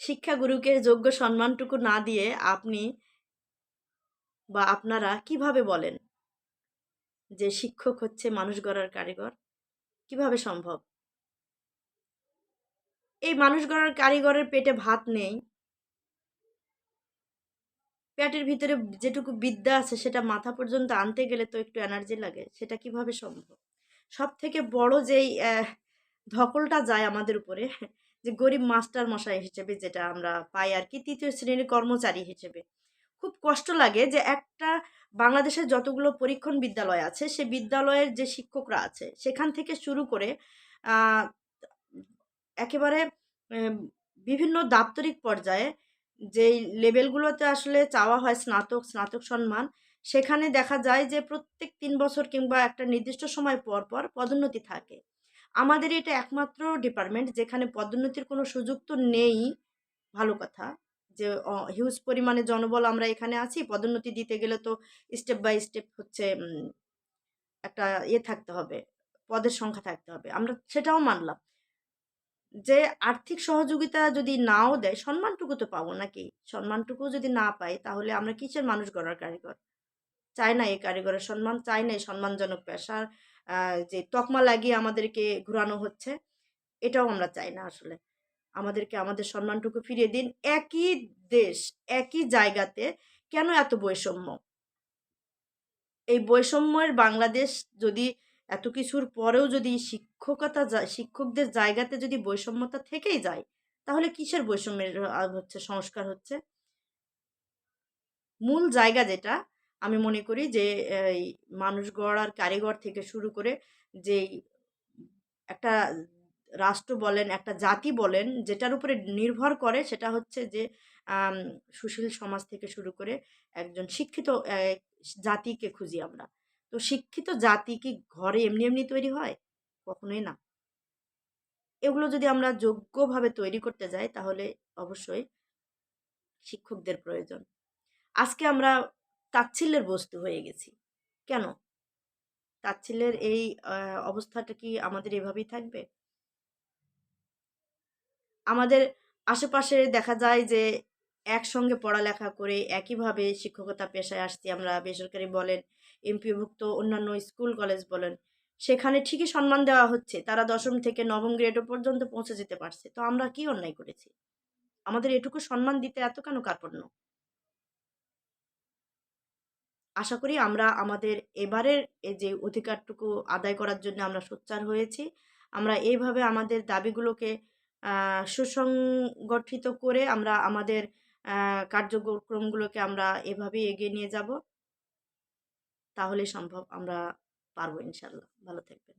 শিক্ষাগুরুকে যোগ্য সম্মানটুকু না দিয়ে আপনি বা আপনারা কীভাবে বলেন যে শিক্ষক হচ্ছে মানুষ গড়ার কারিগর? কীভাবে সম্ভব? এই মানুষ গড়ার কারিগরের পেটে ভাত নেই। পেটের ভিতরে যেটুকু বিদ্যা আছে সেটা মাথা পর্যন্ত আনতে গেলে তো একটু এনার্জি লাগে, সেটা কীভাবে সম্ভব? সব থেকে বড় যেই ধকলটা যায় আমাদের উপরে যে গরিব মাস্টার মশাই হিসেবে যেটা আমরা পাই আর কি তৃতীয় শ্রেণির কর্মচারী হিসেবে। খুব কষ্ট লাগে যে একটা বাংলাদেশের যতগুলো পরীক্ষণ বিদ্যালয় আছে, সে বিদ্যালয়ের যে শিক্ষকরা আছে, সেখান থেকে শুরু করে একেবারে বিভিন্ন দাপ্তরিক পর্যায়ে যেই লেভেলগুলোতে আসলে চাওয়া হয় স্নাতক স্নাতক সম্মান, সেখানে দেখা যায় যে প্রত্যেক তিন বছর কিংবা একটা নির্দিষ্ট সময় পর পর পদোন্নতি থাকে। আমাদের এটা একমাত্র ডিপার্টমেন্ট যেখানে পদোন্নতির কোনো সুযোগ তো নেই। ভালো কথা যে হিউজ পরিমাণে জনবল আমরা এখানে আছি, পদোন্নতি দিতে গেলে তো স্টেপ বাই স্টেপ হচ্ছে একটা ইয়ে থাকতে হবে, পদের সংখ্যা থাকতে হবে। আমরা সেটাও মানলাম। যে, আর্থিক সহযোগিতা যদি নাও দেয়, সম্মানটুকু তো পাবো নাকি? সম্মানটুকু যদি না পাই, তাহলে আমরা কিসের মানুষ গড়ার কারিগর? চাই না এই কারিগরের সম্মান, চাই না এই সম্মানজনক পেশার যে তকমা লাগিয়ে আমাদেরকে ঘুরানো হচ্ছে, এটাও আমরা চাই না আসলে। আমাদেরকে, আমাদের সম্মানটুকু ফিরিয়ে দিন। একই দেশ, একই জায়গাতে কেন এত বৈষম্য? এই বৈষম্যের বাংলাদেশ যদি এত কিছুর পরেও যদি শিক্ষকতা শিক্ষকদের জায়গাতে যদি বৈষম্যতা থেকেই যায়, তাহলে কিসের বৈষম্যের হচ্ছে, সংস্কার হচ্ছে? মূল জায়গা যেটা আমি মনে করি যে, এই মানুষ গড়ার কারিগর থেকে শুরু করে যেই একটা রাষ্ট্র বলেন, একটা জাতি বলেন, যেটার উপরে নির্ভর করে সেটা হচ্ছে যে সুশীল সমাজ থেকে শুরু করে একজন শিক্ষিত জাতিকে খুঁজি আমরা। তো শিক্ষিত জাতি কি ঘরে এমনি এমনি তৈরি হয়? কখনোই না। এগুলো যদি আমরা যোগ্যভাবে তৈরি করতে যাই তাহলে অবশ্যই শিক্ষকদের প্রয়োজন। আজকে আমরা তাচ্ছিল্যের বস্তু হয়ে গেছি। কেন? তাচ্ছিল্যের এই অবস্থাটা কি আমাদের এভাবেই থাকবে? আমাদের আশেপাশে দেখা যায় যে, একসঙ্গে পড়ালেখা করে একইভাবে শিক্ষকতা পেশায় আসছি আমরা, বেসরকারি বলেন, এমপিভুক্ত অন্যান্য স্কুল, কলেজ বলেন, সেখানে ঠিকই সম্মান দেওয়া হচ্ছে। তারা দশম থেকে নবম গ্রেড পর্যন্ত পৌঁছে যেতে পারছে। তো আমরা কি অন্যায় করেছি? আমাদের এটুকু সম্মান দিতে এত কেন কার্পণ্য? আশা করি আমরা আমাদের এবারের এই যে অধিকারটুকু আদায় করার জন্য আমরা সোচ্চার হয়েছি। আমরা এইভাবে আমাদের দাবিগুলোকে সুসংগঠিত করে আমরা আমাদের কার্যক্রমগুলোকে আমরা এভাবেই এগিয়ে নিয়ে যাব। তাহলে সম্ভব, আমরা পারব ইনশাল্লাহ। ভালো থাকবেন।